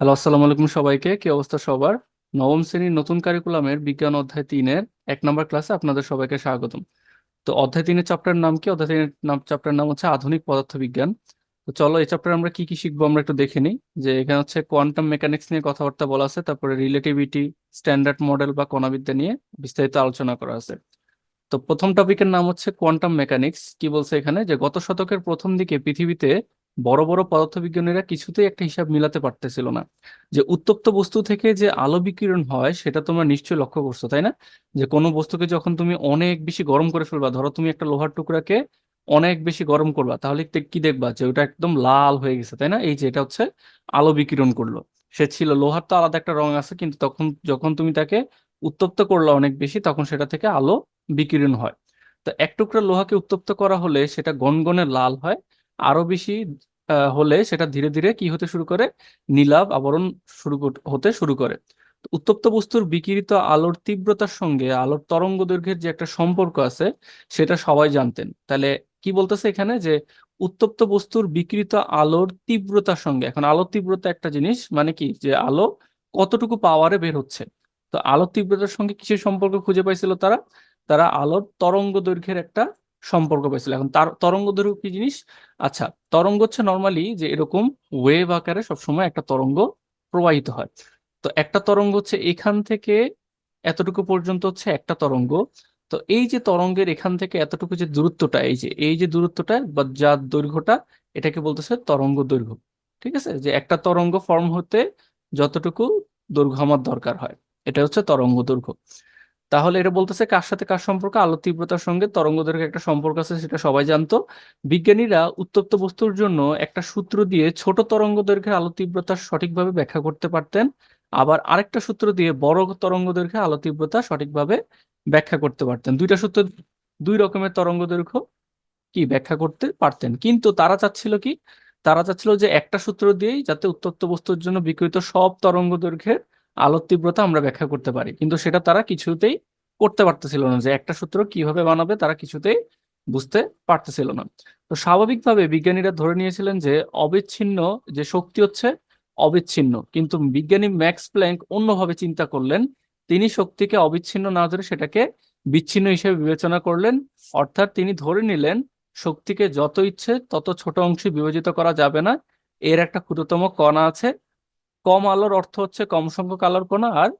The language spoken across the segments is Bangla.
হ্যালো, আসসালামু আলাইকুম সবাইকে। কি অবস্থা সবার? নবম শ্রেণির নতুন কারিকুলামের বিজ্ঞান অধ্যায় তিনের এক নম্বর ক্লাসে আপনাদের সবাইকে স্বাগতম। তো অধ্যায় তিনের চ্যাপ্টার নাম কি? অধ্যায় তিনের নাম চ্যাপ্টার নাম হচ্ছে আধুনিক পদার্থবিজ্ঞান। তো চলো, এই চ্যাপ্টারে আমরা কি কি শিখব আমরা একটু দেখে নিই। যে এখানে হচ্ছে কোয়ান্টাম মেকানিক্স নিয়ে কথাবার্তা বলা আছে, তারপরে রিলেটিভিটি স্ট্যান্ডার্ড মডেল বা কণাবিদ্যা নিয়ে বিস্তারিত আলোচনা করা আছে। তো প্রথম টপিকের নাম হচ্ছে কোয়ান্টাম মেকানিক্স কি বলছে এখানে? যে গত শতকের প্রথম দিকে পৃথিবীতে বড় বড় পদার্থবিজ্ঞানীরা কিছুতেই একটা হিসাব মিলাতে পারতেছিল না। যে উত্তপ্ত বস্তু থেকে যে আলো বিকিরণ হয়, সেটা তোমরা নিশ্চয়ই লক্ষ্য করছ, তাই না? যে কোনো বস্তুকে যখন তুমি অনেক বেশি গরম করে ফেলবা, ধরো তুমি একটা লোহার টুকরাকে অনেক বেশি গরম করবা, তাহলে কি দেখবা? যে ওটা একদম লাল হয়ে গেছে, তাই না? এই যে এটা হচ্ছে আলো বিকিরণ করল। সে ছিল, লোহার তো আলাদা একটা রং আছে, কিন্তু তখন যখন তুমি তাকে উত্তপ্ত করল অনেক বেশি, তখন সেটা থেকে আলো বিকিরণ হয়। তো এক টুকরা লোহাকে উত্তপ্ত করা হলে সেটা গনগনে লাল হয় আরও বেশি হলে সেটা ধীরে ধীরে কি হতে শুরু করে? নীলাভ আবরণ শুরু হতে শুরু করে। উত্তপ্ত বস্তুর বিকিরিত আলোর তীব্রতার সঙ্গে আলোর তরঙ্গ দৈর্ঘ্যের যে একটা সম্পর্ক আছে, সেটা সবাই জানতেন। তাহলে কি বলতেছে এখানে? যে উত্তপ্ত বস্তুর বিকৃত আলোর তীব্রতার সঙ্গে, এখন আলোর তীব্রতা একটা জিনিস মানে কি? যে আলো কতটুকু পাওয়ারে বের হচ্ছে? তো আলোর তীব্রতার সঙ্গে কিসের সম্পর্ক খুঁজে পাইছিল তারা? তারা আলোর তরঙ্গ দৈর্ঘ্যের একটা সম্পর্ক পাইছিল এখন তার তরঙ্গ দৈর্ঘ্য কি জিনিস? আচ্ছা তরঙ্গ হচ্ছে নর্মালি যে এরকম ওয়েভ আকারে সবসময় একটা তরঙ্গ প্রবাহিত হয়। তো একটা তরঙ্গ হচ্ছে এখান থেকে এতটুকু পর্যন্ত হচ্ছে একটা তরঙ্গ। তো এই যে তরঙ্গের এখান থেকে এতটুকু যে দূরত্বটা, এই যে এই যে দূরত্বটা বা যার দৈর্ঘ্যটা, এটাকে বলতেছে তরঙ্গ দৈর্ঘ্য ঠিক আছে? যে একটা তরঙ্গ ফর্ম হতে যতটুকু দৈর্ঘ্য আমার দরকার হয়, এটা হচ্ছে তরঙ্গ দৈর্ঘ্য তাহলে এটা বলতেছে কার সাথে কার সম্পর্ক? আলো তীব্রতার সঙ্গে তরঙ্গ দৈর্ঘ্যের একটা সম্পর্ক আছে, সেটা সবাই জানতো। বিজ্ঞানীরা উত্তপ্ত বস্তুর জন্য একটা সূত্র দিয়ে ছোট তরঙ্গ দৈর্ঘ্যের আলো তীব্রতা সঠিকভাবে ব্যাখ্যা করতে পারতেন। আবার আরেকটা সূত্র দিয়ে বড় তরঙ্গ দৈর্ঘ্যের আলো তীব্রতা সঠিকভাবে ব্যাখ্যা করতে পারতেন। দুইটা সূত্র, দুই রকমের তরঙ্গ দৈর্ঘ্য কি ব্যাখ্যা করতে পারতেন। কিন্তু তারা চাচ্ছিল কি? তারা চাচ্ছিল যে একটা সূত্র দিয়েই যাতে উত্তপ্ত বস্তুর জন্য বিকৃত সব তরঙ্গ দৈর্ঘ্যের আলোর তীব্রতা আমরা ব্যাখ্যা করতে পারি। কিন্তু সেটা তারা কিছুতেই করতে পারতেছিল না যে একটা সূত্র কীভাবে বানাবে তারা কিছুতেই বুঝতে পারতেছিল না। তো স্বাভাবিকভাবে বিজ্ঞানীরা ধরে নিয়েছিলেন যে অবিচ্ছিন্ন যে শক্তি হচ্ছে অবিচ্ছিন্ন। কিন্তু বিজ্ঞানী ম্যাক্স প্ল্যাঙ্ক অন্যভাবে চিন্তা করলেন, তিনি শক্তিকে অবিচ্ছিন্ন না ধরে সেটাকে বিচ্ছিন্ন হিসেবে বিবেচনা করলেন। অর্থাৎ তিনি ধরে নিলেন, শক্তিকে যত ইচ্ছে তত ছোট অংশে বিভাজিত করা যাবে না, এর একটা ক্ষুদ্রতম কণা আছে কম আলোর অর্থ হচ্ছে কম সংখ্যক আলোর কণা, আর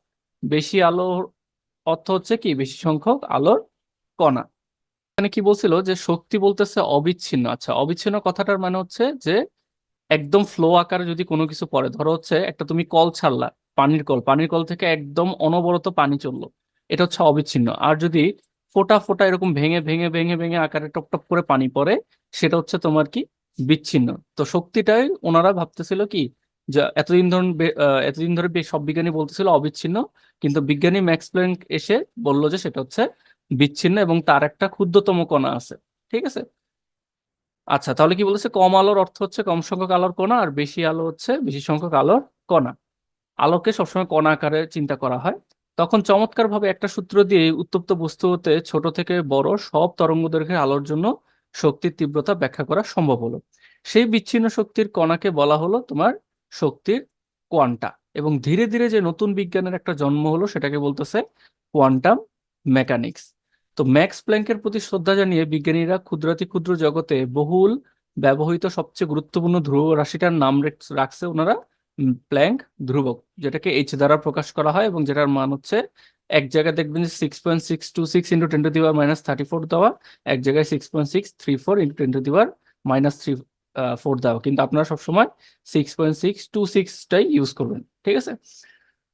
বেশি আলোর অর্থ হচ্ছে কি? বেশি সংখ্যক আলোর কণা। এখানে কি বলছিল? যে শক্তি বলতেছে অবিচ্ছিন্ন। আচ্ছা অবিচ্ছিন্ন কথাটার মানে হচ্ছে যে একদম ফ্লো আকারে যদি কোনো কিছু পড়ে, ধরো হচ্ছে একটা তুমি কল ছাড়লা, পানির কল পানির কল থেকে একদম অনবরত পানি চলল, এটা হচ্ছে অবিচ্ছিন্ন। আর যদি ফোটা ফোটা এরকম ভেঙে ভেঙে ভেঙে ভেঙে আকারে টপ টপ করে পানি পড়ে, সেটা হচ্ছে তোমার কি? বিচ্ছিন্ন। তো শক্তিটাই ওনারা ভাবতেছিল কি? যে এতদিন ধরুন এতদিন ধরে সব বিজ্ঞানী বলতেছিল অবিচ্ছিন্ন, কিন্তু বিজ্ঞানী ম্যাক্স প্ল্যাঙ্ক এসে বলল যে সেটা হচ্ছে বিচ্ছিন্ন এবং তার একটা ক্ষুদ্রতম কণা আছে, ঠিক আছে? আচ্ছা তাহলে কি বলেছে? কম আলোর অর্থ হচ্ছে কম সংখ্যক আলোর কণা আর বেশি আলো হচ্ছে বেশি সংখ্যক আলোর কণা। আলোকে সবসময় কণা আকারে চিন্তা করা হয়। তখন চমৎকারভাবে একটা সূত্র দিয়ে উত্তপ্ত বস্তু হতে ছোট থেকে বড় সব তরঙ্গদৈর্ঘ্যের আলোর জন্য শক্তির তীব্রতা ব্যাখ্যা করা সম্ভব হলো। সেই বিচ্ছিন্ন শক্তির কণাকে বলা হলো তোমার শক্তির কোয়ান্টা এবং ধীরে ধীরে যে নতুন বিজ্ঞানের একটা জন্ম হলো, সেটাকে বলতেছে কোয়ান্টাম মেকানিক্স। তো ম্যাক্স প্ল্যাঙ্কের প্রতি শ্রদ্ধা জানিয়ে বিজ্ঞানীরা ক্ষুদ্রাতি ক্ষুদ্র জগতে বহুল ব্যবহৃত সবচেয়ে গুরুত্বপূর্ণ ধ্রুব রাশিটার নাম রেখ- রাখছে ওনারা প্ল্যাঙ্ক ধ্রুবক, যেটাকে এইচ দ্বারা প্রকাশ করা হয় এবং যেটার মান হচ্ছে এক জায়গায় দেখবেন যে six point six two six into ten to the power minus thirty four দেওয়া এক জায়গায় six point six three four into ten to the power minus three four দেওয়া কিন্তু আপনারা সবসময় সিক্স পয়েন্ট সিক্স টু সিক্সটাই ইউজ করবেন, ঠিক আছে?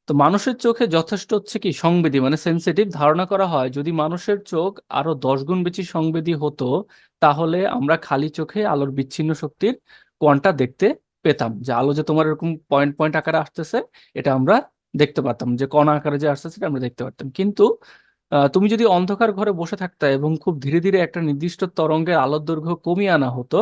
তো মানুষের চোখে যথেষ্ট হচ্ছে কি? সংবেদী মানে সেনসিটিভ ধারণা করা হয়। যদি মানুষের চোখ আরও দশ গুণ বেশি সংবেদী হতো, তাহলে আমরা খালি চোখে আলোর বিচ্ছিন্ন শক্তির কোয়ান্টা দেখতে পেতাম। যে আলো যে তোমার এরকম পয়েন্ট পয়েন্ট আকারে আসতেছে, এটা আমরা দেখতে পারতাম। যে কণা আকারে যে আসতেছে, এটা আমরা দেখতে পারতাম। কিন্তু তুমি যদি অন্ধকার ঘরে বসে থাকতে এবং খুব ধীরে ধীরে একটা নির্দিষ্ট তরঙ্গের আলোর দৈর্ঘ্য কমিয়ে আনা হতো,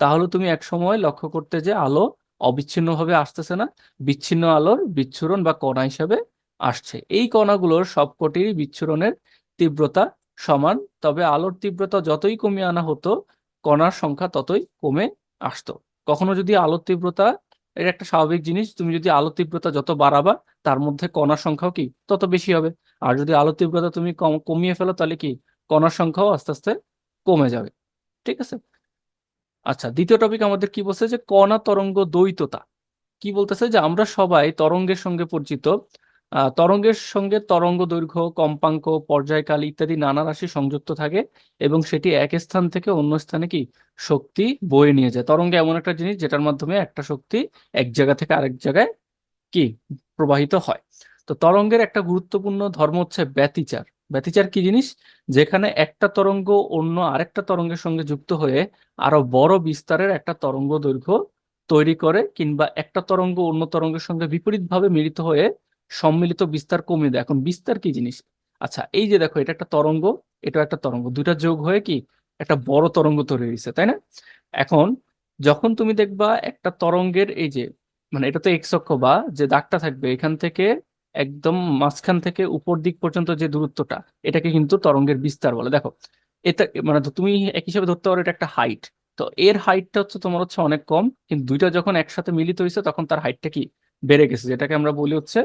তাহলে তুমি এক সময় লক্ষ্য করতে যে আলো অবিচ্ছিন্নভাবে আসতেছে না, বিচ্ছিন্ন আলোর বিচ্ছুরণ বা কণা হিসাবে আসছে। এই কণাগুলোর সবকটিরই বিচ্ছুরণের তীব্রতা সমান, তবে আলোর তীব্রতা যতই কমিয়ে আনা হতো, কণার সংখ্যা ততই কমে আসতো। কখনো যদি আলোর তীব্রতা এটা একটা স্বাভাবিক জিনিস। তুমি যদি আলো তীব্রতা যত বাড়াবা, তার মধ্যে কণার সংখ্যাও কি? তত বেশি হবে। আর যদি আলো তীব্রতা তুমি কম, কমিয়ে ফেলো, তাহলে কি? কণার সংখ্যাও আস্তে আস্তে কমে যাবে। ঠিক আছে? আচ্ছা দ্বিতীয় টপিক আমাদের কি বলছে যে কণা তরঙ্গ দ্বৈততা। কি বলতেছে? যে আমরা সবাই তরঙ্গের সঙ্গে পরিচিত। তরঙ্গের সঙ্গে তরঙ্গ দৈর্ঘ্য, কম্পাঙ্ক, পর্যায়কাল ইত্যাদি নানা রাশি সংযুক্ত থাকে এবং সেটি এক স্থান থেকে অন্য স্থানে কি? শক্তি বয়ে নিয়ে যায়। তরঙ্গ এমন একটা জিনিস যেটার মাধ্যমে একটা শক্তি এক জায়গা থেকে আরেক জায়গায় কি? প্রবাহিত হয়। তো তরঙ্গের একটা গুরুত্বপূর্ণ ধর্ম হচ্ছে ব্যতিচার। ব্যতিচার কি জিনিস? যেখানে একটা তরঙ্গ অন্য আরেকটা তরঙ্গের সঙ্গে যুক্ত হয়ে আরও বড় বিস্তারের একটা তরঙ্গ দৈর্ঘ্য তৈরি করে কিংবা একটা তরঙ্গ অন্য তরঙ্গের সঙ্গে বিপরীতভাবে মিলিত হয়ে সম্মিলিত বিস্তার কমিয়ে দেয়। এখন বিস্তার কি জিনিস? আচ্ছা এই যে দেখো, এটা একটা তরঙ্গ এটা একটা তরঙ্গ। দুইটা যোগ হয়ে কি? একটা বড় তরঙ্গ তৈরি হয়েছে, তাই না? এখন যখন তুমি দেখবা একটা তরঙ্গের এই যে মানে এটা তো এক্স অক্ষ বা যে দাগটা থাকবে, এখান থেকে একদম মাঝখান থেকে উপর দিক পর্যন্ত যে দূরত্বটা, এটাকে কিন্তু তরঙ্গের বিস্তার বলে। দেখো, এটা মানে তুমি এক হিসাবে ধরতে পারো, এটা একটা হাইট তো এর হাইটটা হচ্ছে তোমার হচ্ছে অনেক কম, কিন্তু দুইটা যখন একসাথে মিলিত হয়েছে, তখন তার হাইটটা কি? বেড়ে গেছে, যেটাকে আমরা বলি হচ্ছে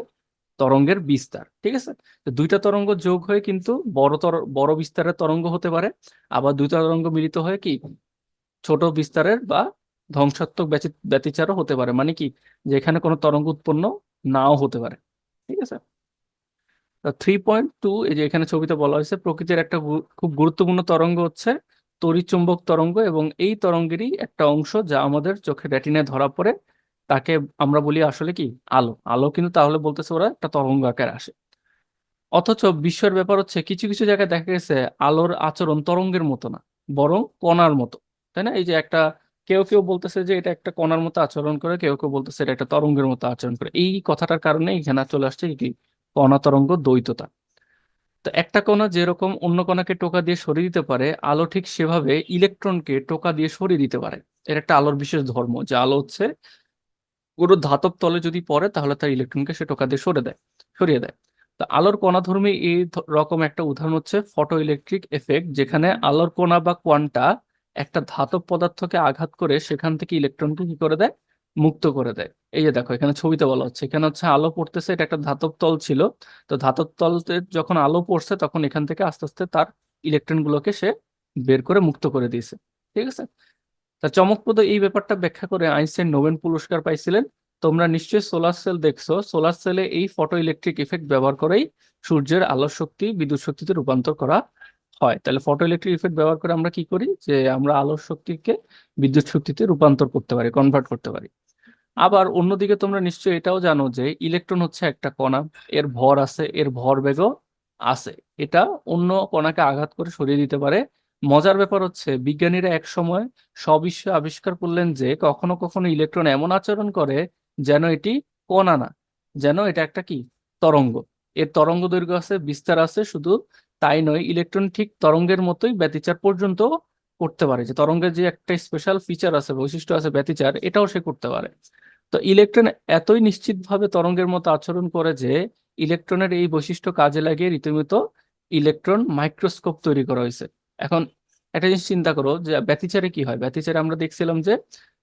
তরঙ্গের বিস্তার, ঠিক আছে? দুইটা তরঙ্গ যোগ হয়ে কিন্তু বড় তর, বড় বিস্তারের তরঙ্গ হতে পারে। আবার দুইটা তরঙ্গ মিলিত হয়ে কি? ছোট বিস্তারের বা ধ্বংসাত্মক ব্যতি- ব্যতিচারও হতে পারে। মানে কি? যে এখানে কোনো তরঙ্গ উৎপন্ন নাও হতে পারে, ঠিক আছে? থ্রি পয়েন্ট টু এই যে এখানে ছবিতে বলা হয়েছে, প্রকৃতির একটা খুব গুরুত্বপূর্ণ তরঙ্গ হচ্ছে তড়িৎচুম্বক তরঙ্গ এবং এই তরঙ্গেরই একটা অংশ যা আমাদের চোখে রেটিনায় ধরা পড়ে। তাকে আমরা বলি আসলে কি? আলো। আলো কিন্তু তাহলে বলতেছে ওরা একটা তরঙ্গ আকারে আসে। অথচ বিশ্বের ব্যাপার হচ্ছে কিছু কিছু জায়গায় দেখা গেছে আলোর আচরণ তরঙ্গের মতো না, বরং কণার মতো, তাই না? এই যে একটা কেউ কেউ বলতেছে যে এটা একটা কণার মতো আচরণ করে, কেউ কেউ বলতেছে এটা একটা তরঙ্গের মতো আচরণ করে। এই কথাটার কারণে এখানে চলে আসছে কি কণা তরঙ্গ দ্বৈততা। তো একটা কণা যেরকম অন্য কণাকে টোকা দিয়ে সরিয়ে দিতে পারে, আলো ঠিক সেভাবে ইলেকট্রনকে টোকা দিয়ে সরিয়ে দিতে পারে। এটা একটা আলোর বিশেষ ধর্ম, যে আলো হচ্ছে কোনো ধাতব তলে যদি পড়ে, তাহলে তার ইলেকট্রনকে সে টোকা দিয়ে সরে দেয়, সরিয়ে দেয়। তো আলোর কণাধর্মী এই রকম একটা উদাহরণ হচ্ছে ফটো ইলেকট্রিক এফেক্ট যেখানে আলোর কণা বা কোয়ান্টা একটা ধাতব পদার্থকে আঘাত করে সেখান থেকে ইলেকট্রনকে কি করে দেয়? মুক্ত করে দেয়। এই যে দেখো, এখানে ছবিতে বলা হচ্ছে, এখানে হচ্ছে আলো পড়তেছে, এটা একটা ধাতব তল ছিল। তো ধাতব তলতে যখন আলো পড়ছে, তখন এখান থেকে আস্তে আস্তে তার ইলেকট্রন গুলোকে সে বের করে মুক্ত করে দিয়েছে। ঠিক আছে? তা চমকপ্রদ এই ব্যাপারটা ব্যাখ্যা করে আইনস্টাইন নোবেল পুরস্কার পাইছিলেন। তোমরা নিশ্চয়ই সোলার সেল দেখছ। সোলার সেলে এই ফটো ইলেকট্রিক ইফেক্ট ব্যবহার করেই সূর্যের আলোর শক্তি, বিদ্যুৎ শক্তিতে রূপান্তর করা হয়। তাহলে ফটো ইলেকট্রিক ইফেক্ট ব্যবহার করে আমরা কি করি? যে আমরা আলোর শক্তিকে বিদ্যুৎ শক্তিতে রূপান্তর করতে পারি কনভার্ট করতে পারি। আবার অন্যদিকে তোমরা নিশ্চয়ই এটাও জানো যে ইলেকট্রন হচ্ছে একটা কণা, এর ভর আছে, এর ভর বেগও আছে। এটা অন্য কণাকে আঘাত করে সরিয়ে দিতে পারে। মজার ব্যাপার হচ্ছে, বিজ্ঞানীরা এক সময় সবিস্ময়ে আবিষ্কার করলেন যে, কখনো কখনো ইলেকট্রন এমন আচরণ করে যেন এটি কণা না, যেন এটা একটা কি? তরঙ্গ। এর তরঙ্গ দৈর্ঘ্য আছে, বিস্তার আছে, শুধু তাই নয়, ইলেকট্রন ঠিক তরঙ্গের মতোই ব্যতিচার পর্যন্ত করতে পারে। যে তরঙ্গের যে একটা স্পেশাল ফিচার আছে, বৈশিষ্ট্য আছে ব্যতিচার, এটাও সে করতে পারে। তো ইলেকট্রন এতই নিশ্চিতভাবে তরঙ্গের মতো আচরণ করে যে, ইলেকট্রনের এই বৈশিষ্ট্য কাজে লাগিয়ে রীতিমতো ইলেকট্রন মাইক্রোস্কোপ তৈরি করা হয়েছে। এখন একটা জিনিস চিন্তা করো যে ব্যতিচারে কি হয়? ব্যতিচারে আমরা দেখছিলাম যে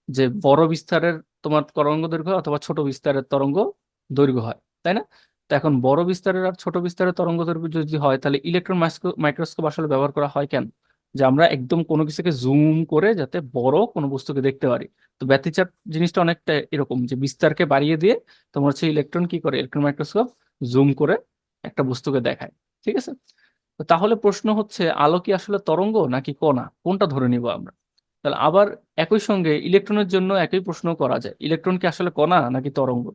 যে বড় বিস্তারের তোমার তরঙ্গ দৈর্ঘ্য অথবা ছোট বিস্তারের তরঙ্গ দৈর্ঘ্য হয়, তাই না? তো এখন বড় বিস্তারের আর ছোট বিস্তারের তরঙ্গ দৈর্ঘ্য যদি হয়, তাহলে ইলেকট্রন মাইক্রোস্কোপ আসলে ব্যবহার করা হয় কেন? যে আমরা একদম কোনো কিছুকে জুম করে যাতে বড় কোনো বস্তুকে দেখতে পারি। তো ব্যতিচার জিনিসটা অনেকটা এরকম যে বিস্তারকে বাড়িয়ে দিয়ে তোমার হচ্ছে ইলেকট্রন কি করে? ইলেকট্রন মাইক্রোস্কোপ জুম করে একটা বস্তুকে দেখায়, ঠিক আছে? তাহলে প্রশ্ন হচ্ছে, আলো কি আসলে তরঙ্গ নাকি কণা? কোনটা ধরে নিব আমরা? তাহলে আবার একই সঙ্গে ইলেকট্রনের জন্য একই প্রশ্ন করা যায়, ইলেকট্রন কি আসলে কণা নাকি তরঙ্গ?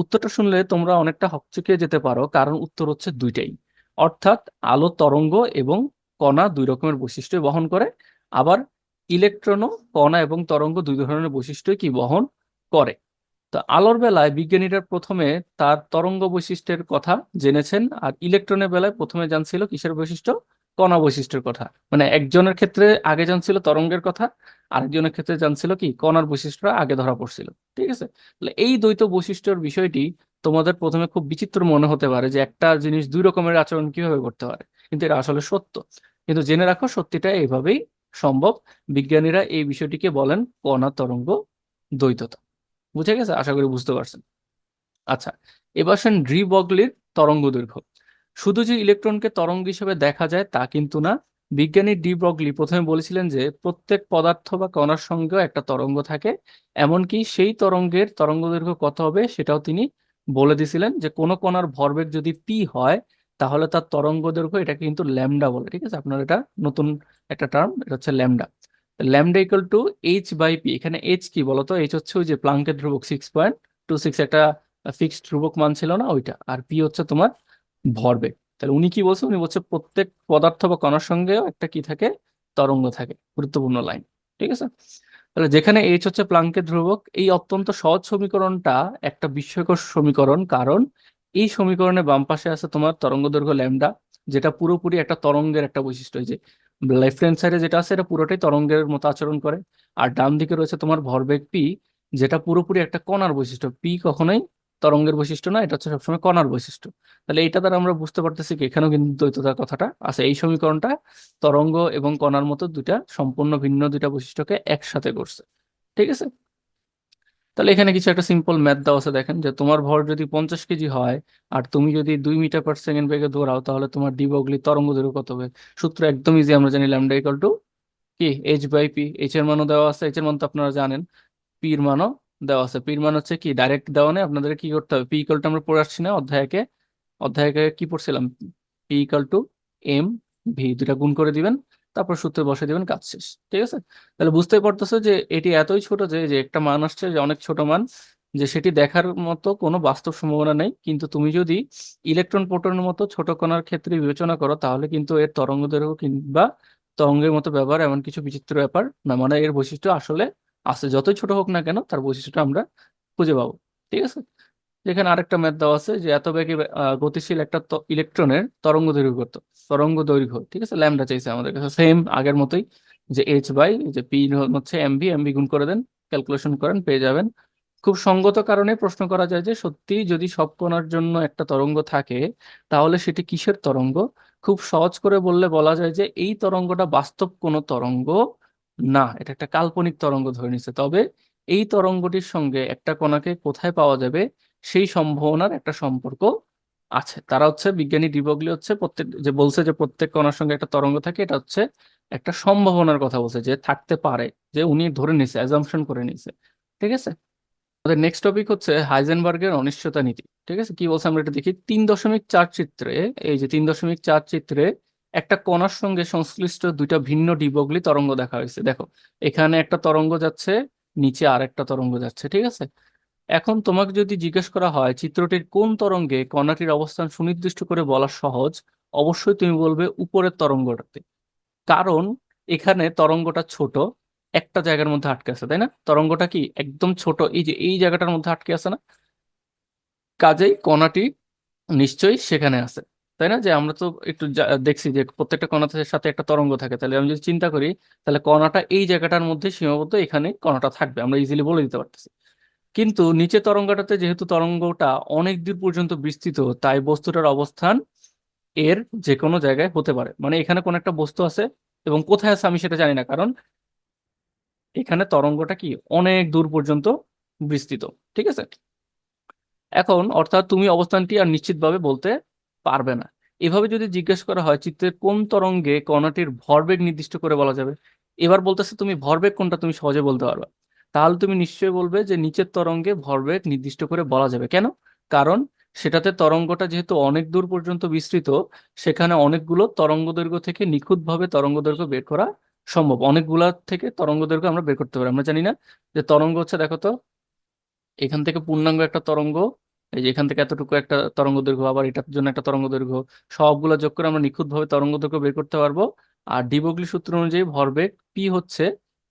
উত্তরটা শুনলে তোমরা অনেকটা হকচকিয়ে যেতে পারো, কারণ উত্তর হচ্ছে দুইটাই। অর্থাৎ আলো তরঙ্গ এবং কণা দুই রকমের বৈশিষ্ট্য বহন করে, আবার ইলেকট্রনও কণা এবং তরঙ্গ দুই ধরনের বৈশিষ্ট্য কি বহন করে। তো আলোর বেলায় বিজ্ঞানীরা প্রথমে তার তরঙ্গ বৈশিষ্ট্যের কথা জেনেছেন আর ইলেকট্রনের বেলায় প্রথমে জানছিল কিসের বৈশিষ্ট্য? কণা বৈশিষ্ট্যের কথা। মানে একজনের ক্ষেত্রে আগে জানছিল তরঙ্গের কথা, আরেকজনের ক্ষেত্রে জানছিল কি? কণার বৈশিষ্ট্যটা আগে ধরা পড়ছিল। ঠিক আছে? তাহলে এই দ্বৈত বৈশিষ্ট্যের বিষয়টি তোমাদের প্রথমে খুব বিচিত্র মনে হতে পারে যে একটা জিনিস দুই রকমের আচরণ কীভাবে করতে পারে। কিন্তু এটা আসলে সত্য। কিন্তু জেনে রাখো, সত্যিটা এইভাবেই সম্ভব। বিজ্ঞানীরা এই বিষয়টিকে বলেন কণা তরঙ্গ দ্বৈততা। বুঝে গেছে? আশা করি বুঝতে পারছেন। আচ্ছা এবার আসেন ড্রি বগলির তরঙ্গ দৈর্ঘ্য। শুধু যে ইলেকট্রনকে তরঙ্গ হিসেবে দেখা যায় তা কিন্তু না, বিজ্ঞানী ডি প্রথমে বলেছিলেন যে প্রত্যেক পদার্থ বা কণার সঙ্গেও একটা তরঙ্গ থাকে, এমনকি সেই তরঙ্গের তরঙ্গ দৈর্ঘ্য কত হবে সেটাও তিনি বলে দিছিলেন যে কোনো কণার ভরবেগ যদি পি হয়, তাহলে তার তরঙ্গ দৈর্ঘ্য এটাকে কিন্তু ল্যামডা বলে। ঠিক আছে? আপনার এটা নতুন একটা টার্ম এটা হচ্ছে lambda. Lambda equal to H by P এখানে এইচ কি বলতো? এইচ হচ্ছে ওই যে প্লাঙ্কের ধ্রুবক সিক্স পয়েন্ট টু সিক্স একটা ফিক্সড ধ্রুবক মান ছিল না ওইটা, আর পি হচ্ছে তোমার ভরবেগ। তাহলে উনি কি বলছে? উনি বলছে প্রত্যেক পদার্থ বা কণার সঙ্গেও একটা কি থাকে? তরঙ্গ থাকে, গুরুত্বপূর্ণ লাইন ঠিক আছে? তাহলে যেখানে এইচ হচ্ছে প্লাঙ্কের ধ্রুবক, এই অত্যন্ত সহজ সমীকরণটা একটা বিস্ময়কর সমীকরণ, কারণ এই সমীকরণে বাম পাশে আছে তোমার তরঙ্গ দৈর্ঘ্য ল্যামডা যেটা পুরোপুরি একটা তরঙ্গের একটা বৈশিষ্ট্য যে লেফট হ্যান্ড সাইডে যেটা আছে, এটা পুরোটাই তরঙ্গের মতো আচরণ করে। আর ডান দিকে রয়েছে তোমার ভরবেগ পি যেটা পুরোপুরি একটা কণার বৈশিষ্ট্য। পি কখনোই তরঙ্গের বৈশিষ্ট্য না, এটা হচ্ছে সবসময় কণার বৈশিষ্ট্য। তাহলে এটা দ্বারা আমরা বুঝতে পারতেছি কি, এখানেও কিন্তু দ্বৈততার কথাটা আছে। এই সমীকরণটা তরঙ্গ এবং কণার মতো দুটা সম্পূর্ণ ভিন্ন দুটা বৈশিষ্ট্যকে একসাথে করছে ঠিক আছে? তাহলে এখানে কিছু একটা সিম্পল ম্যাথ দেওয়া আছে, দেখেন, যে তোমার ভর যদি পঞ্চাশ কেজি হয় আর তুমি যদি দুই মিটার পার সেকেন্ড বেগে দৌড়াও, তাহলে তোমার ডি বগলি তরঙ্গ দৈর্ঘ্য কত হবে? সূত্র একদম ইজি আমরা জানি ল্যামডা ইকুয়াল টু কি? এইচ বাই পি এইচ এর মানও দেওয়া আছে এইচ এর মান তো আপনারা জানেন পি এর মানও দেওয়া আছে। পি এর মান হচ্ছে কি? ডাইরেক্ট দেওয়া নেই আপনাদের কি করতে হবে? পি ইকুয়াল টু আমরা পড়ে আসছি না, অধ্যায়কে অধ্যায়কে কি পড়ছিলাম? P equal to M V দুটা গুণ করে দিবেন। তারপর সূত্রে বসে দিবেন, কাজ শেষ। ঠিক আছে? তাহলে বুঝতেই পারতেছো যে এটি এতই ছোট যে যে একটা মান আসছে যে অনেক ছোট মান, যে সেটি দেখার মতো কোনো বাস্তব সম্ভাবনা নেই। কিন্তু তুমি যদি ইলেকট্রন প্রোটনের মতো ছোট কণার ক্ষেত্রে বিবেচনা করো, তাহলে কিন্তু এর তরঙ্গ দৈর্ঘ্য কিংবা তরঙ্গের মতো ব্যবহার এমন কিছু বিচিত্র ব্যাপার না। মানে এর বৈশিষ্ট্য আসলে আছে। যতই ছোট হোক না কেন, তার বৈশিষ্ট্যটা আমরা খুঁজে পাবো। ঠিক আছে? যেখানে আরেকটা ম্যাথ দেওয়া আছে যে এত বেগে গতিশীল একটা ইলেকট্রনের তরঙ্গ দৈর্ঘ্য কত? তরঙ্গ দৈর্ঘ্য, ঠিক আছে? ল্যামডা চাইছে আমাদের কাছে। সেম আগের মতোই যে এইচ বাই যে পি হচ্ছে এমবি এমবি গুণ করে দেন ক্যালকুলেশন করেন, পেয়ে যাবেন। খুব সঙ্গত কারণে প্রশ্ন করা যায় যে সত্যি যদি সব কণার জন্য একটা তরঙ্গ থাকে, তাহলে সেটি কিসের তরঙ্গ? খুব সহজ করে বললে বলা যায় যে এই তরঙ্গটা বাস্তব কোনো তরঙ্গ না। এটা একটা কাল্পনিক তরঙ্গ ধরে নিচ্ছে তবে এই তরঙ্গটির সঙ্গে একটা কণাকে কোথায় পাওয়া যাবে? সেই সম্ভাবনার একটা সম্পর্ক আছে। তারা হচ্ছে বিজ্ঞানী ডিবগলি হচ্ছে প্রত্যেক, যে বলছে যে প্রত্যেক কণার সঙ্গে একটা তরঙ্গ থাকে, এটা হচ্ছে একটা সম্ভাবনার কথা বলছে যে থাকতে পারে, যে উনি ধরে নিছে অ্যাজাম্পশন করে নিছে ঠিক আছে? আমাদের নেক্সট টপিক হচ্ছে হাইজেনবার্গের অনিশ্চয়তা নীতি। ঠিক আছে? কি বলছে আমরা এটা দেখি? তিন দশমিক চার চিত্রে, এই যে তিন দশমিক চার চিত্রে একটা কণার সঙ্গে সংশ্লিষ্ট দুইটা ভিন্ন ডিবগলি তরঙ্গ দেখা হয়েছে। দেখো, এখানে একটা তরঙ্গ যাচ্ছে, নিচে আর একটা তরঙ্গ যাচ্ছে। ঠিক আছে? এখন তোমাকে যদি জিজ্ঞেস করা হয়, চিত্রটির কোন তরঙ্গে কণাটির অবস্থান সুনির্দিষ্ট করে বলা সহজ, অবশ্যই তুমি বলবে উপরের তরঙ্গটাতে। কারণ এখানে তরঙ্গটা ছোট, একটা জায়গার মধ্যে আটকে আছে, তাই না? তরঙ্গটা কি একদম ছোট, এই যে এই জায়গাটার মধ্যে আটকে আছে না? কাজেই কণাটি নিশ্চয়ই সেখানে আছে, তাই না? যে আমরা তো একটু দেখছি যে প্রত্যেকটা কণার সাথে একটা তরঙ্গ থাকে, তাহলে আমি যদি চিন্তা করি, তাহলে কণাটা এই জায়গাটার মধ্যে সীমাবদ্ধ, এখানে কণাটা থাকবে, আমরা ইজিলি বলে দিতে পারতেছি। কিন্তু নিচে তরঙ্গটাতে যেহেতু তরঙ্গটা অনেক দূর পর্যন্ত বিস্তৃত, তাই বস্তুটার অবস্থান এর যে কোনো জায়গায় হতে পারে। মানে এখানে কোন একটা বস্তু আছে এবং কোথায় আছে আমি সেটা জানি না, কারণ এখানে তরঙ্গটা কি অনেক দূর পর্যন্ত বিস্তৃত, ঠিক আছে? এখন অর্থাৎ তুমি অবস্থানটি আর নিশ্চিতভাবে বলতে পারবে না। এভাবে যদি জিজ্ঞেস করা হয় চিত্রের কোন তরঙ্গে কণাটির ভরবেগ নির্দিষ্ট করে বলা যাবে, এবার বলতেছে তুমি ভরবেগ কোনটা তুমি সহজে বলতে পারবে। তাহলে তুমি নিশ্চয়ই বলবে যে নিচের তরঙ্গে ভরবেগ নির্দিষ্ট করে বলা যাবে। কেন? কারণ সেটাতে তরঙ্গটা যেহেতু অনেক দূর পর্যন্ত বিস্তৃত, সেখানে অনেকগুলো তরঙ্গ দৈর্ঘ্য থেকে নিখুঁতভাবে তরঙ্গ দৈর্ঘ্য বের করা সম্ভব। অনেকগুলা থেকে তরঙ্গ দৈর্ঘ্য আমরা বের করতে পারি। আমরা জানি না যে তরঙ্গ হচ্ছে, দেখো তো, এখান থেকে পূর্ণাঙ্গ একটা তরঙ্গ, এই যে এখান থেকে এতটুকু একটা তরঙ্গ দৈর্ঘ্য, আবার এটার জন্য একটা তরঙ্গ দৈর্ঘ্য, সবগুলো যোগ করে আমরা নিখুঁতভাবে তরঙ্গ দৈর্ঘ্য বের করতে পারব। আর ডিবগলি সূত্র অনুযায়ী ভরবেগ পি হচ্ছে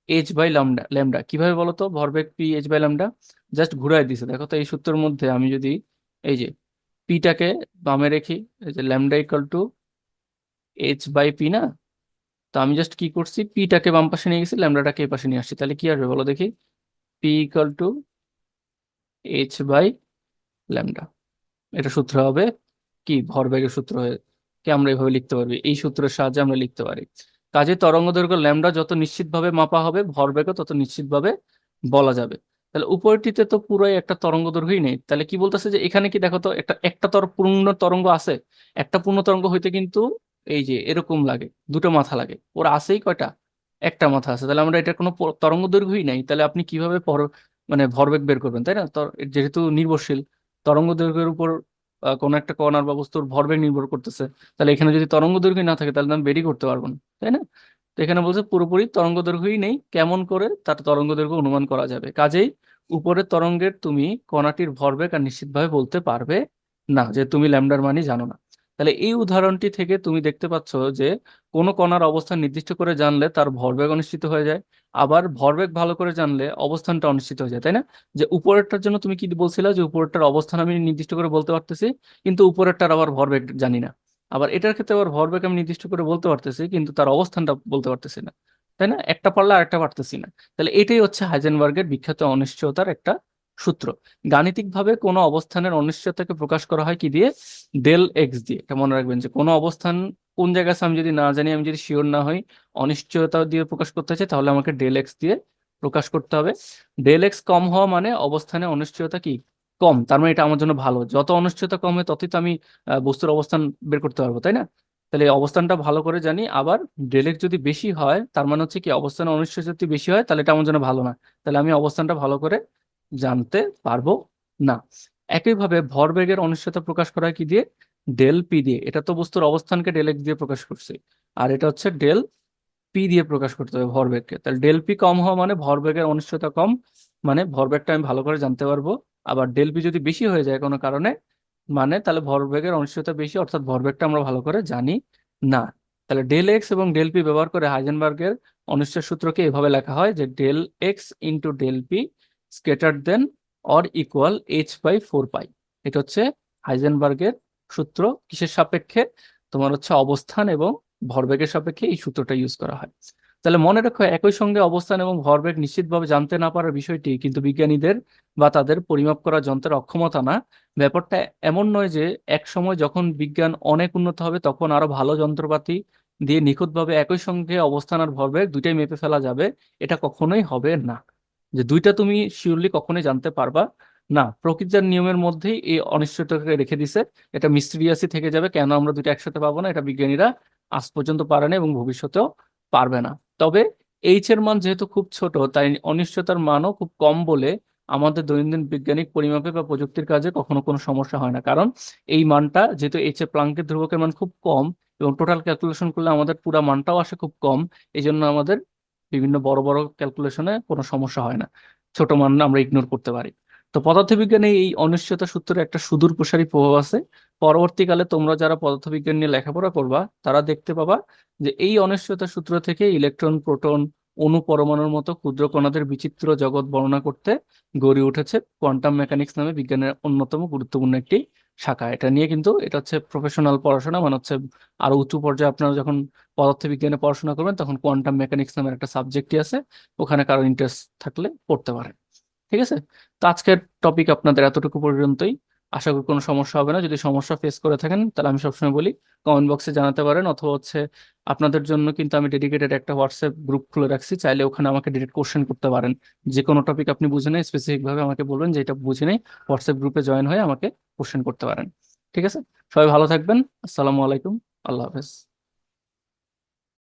এইচ বাই ল্যামডা ল্যামডা কীভাবে বলতো? ভরবেগ P H by lambda just ঘুরাই দিছে। দেখো তো এই সূত্রের মধ্যে আমি যদি এই যে পিটাকে বামে রেখি এই যে lambda equal to H by P না? তো আমি জাস্ট কি করছি? পিটাকে বাম পাশে নিয়ে গেছি ল্যামডাটাকে এই পাশে নিয়ে আসছি। তাহলে কি আসবে বলো দেখি? P equal to H by lambda এটা সূত্র হবে কি? ভরবেগের সূত্র হয়ে কে আমরা এইভাবে লিখতে পারবি? এই সূত্রের সাহায্যে আমরা লিখতে পারি। কাজে তরঙ্গ দৈর্ঘ্য ল্যামডা যত নিশ্চিতভাবে মাপা হবে, ভরবেগও তত নিশ্চিতভাবে বলা যাবে। তাহলে উপরটিতে তো পুরোই একটা তরঙ্গ দৈর্ঘ্যই নেই। তাহলে কি বলতেছে যে এখানে কি দেখো তো একটা একটা তর পূর্ণ তরঙ্গ আছে, একটা পূর্ণ তরঙ্গ হইতে কিন্তু এই যে এরকম লাগে, দুটো মাথা লাগে। ওর আছেই কয়টা? একটা মাথা আছে। তাহলে আমরা এটা কোনো তরঙ্গ দৈর্ঘ্যই নাই। তাহলে আপনি কীভাবে মানে ভরবেগ বের করবেন, তাই না? যেহেতু নির্ভরশীল তরঙ্গ দৈর্ঘ্যের উপর কোনো একটা কণার বা বস্তুর ভরবেগ নির্ভর করতেছে। তাহলে এখানে যদি তরঙ্গ দৈর্ঘ্য না থাকে, তাহলে আমি বেরি করতে পারব না, তাই না? তো এখানে বলছে পুরোপুরি তরঙ্গ দৈর্ঘ্যই নেই, কেমন করে? তার তরঙ্গ দৈর্ঘ্য অনুমান করা যাবে। কাজেই উপরের তরঙ্গের তুমি কণাটির ভরবেগ আর নিশ্চিতভাবে বলতে পারবে না, যে তুমি ল্যামডার মানি জানো না। তাহলে এই উদাহরণটি থেকে তুমি দেখতে পাচ্ছ যে কোনো কণার অবস্থান নির্দিষ্ট করে জানলে তার ভরবেগ অনিশ্চিত হয়ে যায়। আবার ভরবেগ ভালো করে জানলে অবস্থানটা অনিশ্চিত হয়ে যায়, তাই না? যে উপরেরটার জন্য তুমি কি বলছিলা যে উপরেরটার অবস্থান আমি নির্দিষ্ট করে বলতে পারতেছি, কিন্তু উপরেরটার আবার ভরবেগ জানি না। আবার এটার ক্ষেত্রে আবার ভরবেগ আমি নির্দিষ্ট করে বলতে পারতেছি, কিন্তু তার অবস্থানটা বলতে পারতেছি না, তাই না? একটা পারলে আরেকটা পারতেছি না। তাহলে এটাই হচ্ছে হাইজেনবার্গের বিখ্যাত অনিশ্চয়তার একটা সূত্র। গাণিতিকভাবে কোনো অবস্থানের অনিশ্চয়তাকে প্রকাশ করা হয় কি দিয়ে? ডেল এক্স দিয়ে। এটা মনে রাখবেন যে কোনো অবস্থান কোন জায়গায় আমি যদি না জানি, আমি যদি শিওর না হই, অনিশ্চয়তা দিয়ে প্রকাশ করতে চাই, তাহলে আমাকে ডেল এক্স দিয়ে প্রকাশ করতে হবে। ডেল এক্স কম হওয়া মানে অবস্থানে অনিশ্চয়তা কি? কম। তার মানে এটা আমার জন্য ভালো। যত অনিশ্চয়তা কম হয়, ততই তো আমি বস্তুর অবস্থান বের করতে পারব, তাই না? তাহলে অবস্থানটা ভালো করে জানি। আবার ডেল এক্স যদি বেশি হয়, তার মানে হচ্ছে কি, অবস্থানে অনিশ্চয়তা যদি বেশি হয়, তাহলে এটা আমার জন্য ভালো না। তাহলে আমি অবস্থানটা ভালো করে জানতে পারব? না। একইভাবে ভরবেগের অনিশ্চয়তা প্রকাশ করা কি দিয়ে? ডেল পি দিয়ে। এটা তো বস্তুর অবস্থানকে ডেল এক্স দিয়ে প্রকাশ করছে। আর এটা হচ্ছে ডেল পি দিয়ে প্রকাশ করতে হবে ভরবেগকে। তাহলে ডেল পি কম হওয়া মানে ভরবেগের অনিশ্চয়তা কম মানে ভরবেগটা আমি ভালো করে জানতে পারব। আবার ডেল পি যদি বেশি হয়ে যায় কোনো কারণে মানে তাহলে ভরবেগের অনিশ্চয়তা বেশি, অর্থাৎ ভরবেগটা আমরা ভালো করে জানি না। তাহলে ডেল এক্স এবং ডেল পি ব্যবহার করে হাইজেনবার্গের অনিশ্চয় সূত্রকে এভাবে লেখা হয় যে del X into del P greater than or equal H by four pi এটা হচ্ছে হাইজেনবার্গের সূত্র। কিসের সাপেক্ষে? তোমার হচ্ছে অবস্থান এবং ভরবেগের সাপেক্ষে এই সূত্রটা ইউজ করা হয়। তাহলে মনে রাখো, একই সঙ্গে অবস্থান এবং ভরবেগ নিশ্চিতভাবে জানতে না পারার বিষয়টি কিন্তু বিজ্ঞানীদের বা তাদের পরিমাপ করা যন্ত্রের অক্ষমতা না। ব্যাপারটা এমন নয় যে এক সময় যখন বিজ্ঞান অনেক উন্নত হবে, তখন আরও ভালো যন্ত্রপাতি দিয়ে নিখুঁতভাবে একই সঙ্গে অবস্থান আর ভরবেগ দুইটাই মেপে ফেলা যাবে। এটা কখনোই হবে না। যে দুইটা তুমি শিওরলি কখনোই জানতে পারবা। না, প্রকৃতির নিয়মের মধ্যেই এই অনিশ্চয়তাকে রেখে দিছে। এটা মিস্টিরিয়াসই থেকে যাবে, কেন আমরা দুইটা একসাথে পাবো না? এটা বিজ্ঞানীরা আজ পর্যন্ত পারে না এবং ভবিষ্যতেও পারবে না। তবে এইচ এর মান যেহেতু খুব ছোট, তাই অনিশ্চয়তার মানও খুব কম বলে আমাদের দৈনন্দিন বৈজ্ঞানিক পরিমাপে বা প্রযুক্তির কাজে কখনো কোনো সমস্যা হয় না। কারণ এই মানটা যেহেতু এইচ এর প্লাঙ্কের ধ্রুবকের মান খুব কম এবং টোটাল ক্যালকুলেশন করলে আমাদের পুরা মানটাও আসে খুব কম এই জন্য আমাদের বিভিন্ন বড় বড় ক্যালকুলেশনে কোনো সমস্যা হয় না। ছোট মান আমরা ইগনোর করতে পারি। তো পদার্থবিজ্ঞানে এই অনিশ্চয়তা সূত্রের একটা সুদূর প্রসারী প্রভাব আছে। পরবর্তীকালে তোমরা যারা পদার্থবিজ্ঞান নিয়ে লেখাপড়া করবা, তারা দেখতে পাবা যে এই অনিশ্চয়তা সূত্র থেকে ইলেকট্রন, প্রোটন, অণু পরমাণুর মতো ক্ষুদ্র কণাদের বিচিত্র জগৎ বর্ণনা করতে গড়ে উঠেছে কোয়ান্টাম মেকানিক্স নামে বিজ্ঞানের অন্যতম গুরুত্বপূর্ণ একটি শাখা। এটা নিয়ে কিন্তু এটা হচ্ছে প্রফেশনাল পড়াশোনা মানে হচ্ছে আরও উঁচু পর্যায়ে আপনারা যখন পদার্থবিজ্ঞানে পড়াশোনা করবেন, তখন কোয়ান্টাম মেকানিক্স নামের একটা সাবজেক্টই আছে, ওখানে কারও ইন্টারেস্ট থাকলে পড়তে পারেন। ঠিক আছে? তো আজকের টপিক আপনাদের এতটুকু পর্যন্তই। আশা করি কোনো সমস্যা হবে না। যদি সমস্যা ফেস করে থাকেন, তাহলে আমি সবসময় বলি কমেন্ট বক্সে জানাতে পারেন অথবা হচ্ছে আপনাদের জন্য কিন্তু আমি ডেডিকেটেড একটা হোয়াটসঅ্যাপ গ্রুপ খুলে রাখছি। চাইলে ওখানে আমাকে ডিরেক্ট কোশ্চেন করতে পারেন। যে কোনো টপিক আপনি বুঝে নেই স্পেসিফিকভাবে আমাকে বলবেন যে এটা বুঝে নেই হোয়াটসঅ্যাপ গ্রুপে জয়েন হয়ে আমাকে কোশ্চেন করতে পারেন। ঠিক আছে? সবাই ভালো থাকবেন। আসসালামু আলাইকুম। আল্লাহ হাফেজ।